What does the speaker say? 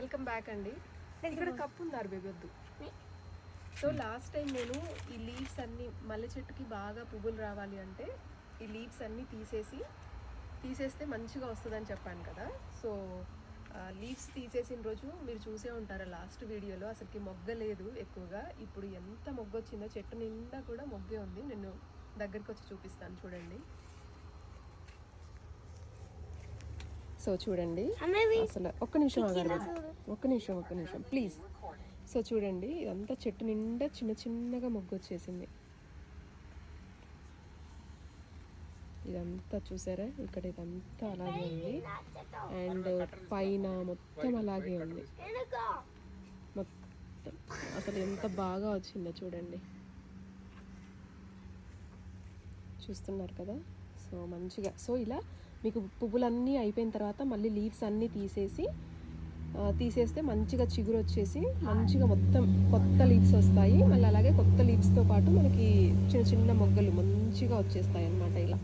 Welcome back అండి. ఇక్కడ cup ఉన్నారు బేబొద్దు సో లాస్ట్ టైం నేను ఈ లీవ్స్ అన్ని మల్లె చెట్టుకి బాగా పువ్వులు రావాలి అంటే ఈ లీవ్స్ అన్ని తీసేసి తీసేస్తే మంచిగా వస్తుందని చెప్పాను కదా. సో లీవ్స్ తీసేసిన రోజు మీరు చూసే ఉంటారు లాస్ట్ వీడియోలో అసలుకి మొగ్గ లేదు ఎక్కువగా. ఇప్పుడు ఎంత మొగ్గ వచ్చిందో చెట్టు నిండా కూడా మొగ్గే ఉంది. నేను దగ్గరికి వచ్చి చూపిస్తాను చూడండి. సో చూడండి. అసలు ఒక్క నిమిషం ఆగారు ఒక్క నిమిషం ఒక్క నిమిషం. ప్లీజ్. సో చూడండి ఇదంతా చెట్టు నిండా చిన్న చిన్నగా మొగ్గు వచ్చేసింది. ఇదంతా చూసారా? ఇక్కడ ఇదంతా అలాగే ఉంది. అండ్ పైన మొత్తం అలాగే ఉంది. మొత్తం. అసలు ఎంత బాగా వచ్చిందో చూడండి. చూస్తున్నారు కదా? సో మంచిగా. సో ఇలా మీకు పువ్వులన్నీ అయిపోయిన తర్వాత మళ్ళీ లీవ్స్ అన్నీ తీసేసి తీసేస్తే మంచిగా చిగురు వచ్చేసి మంచిగా మొత్తం కొత్త లీవ్స్ వస్తాయి. మళ్ళీ అలాగే కొత్త లీవ్స్తో పాటు మనకి చిన్న చిన్న మొగ్గలు మంచిగా వచ్చేస్తాయి అన్నమాట ఇలా.